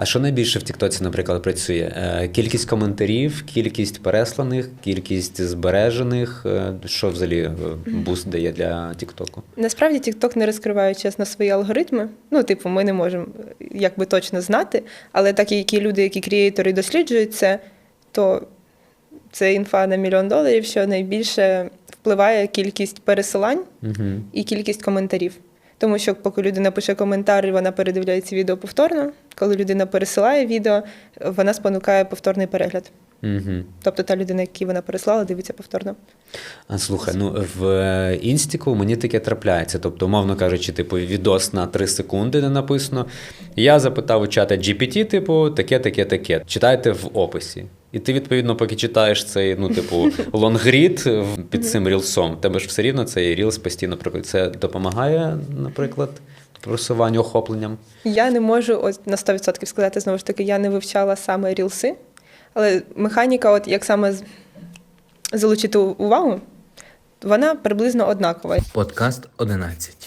А що найбільше в Тіктоці, наприклад, працює? Е, Кількість коментарів, кількість пересланих, кількість збережених. Е, Що взагалі е, буст дає для Тіктоку? Насправді TikTok не розкриває чесно свої алгоритми. Ну, типу, ми не можемо е, якби точно знати, але так як люди, які крієйтори досліджують це, то це інфа на мільйон доларів, що найбільше впливає кількість пересилань Угу. і кількість коментарів. Тому що поки людина пише коментар, вона передивляється відео повторно. Коли людина пересилає відео, вона спонукає повторний перегляд. Угу. Тобто та людина, яку вона переслала, дивиться повторно. А слухай, ну в е, інстіку мені таке трапляється. Тобто, умовно кажучи, типу, відос на 3 секунди не написано. Я запитав у чата GPT, типу, таке, таке, таке. Читайте в описі. І ти, відповідно, поки читаєш цей, ну, типу, лонгрід під цим рілсом, тебе ж все рівно цей рілс постійно. Це допомагає, наприклад, просуванню охопленням. Я не можу от на 100% сказати знову ж таки, я не вивчала саме рілси, але механіка, от як саме залучити увагу, вона приблизно однакова. Подкаст 11.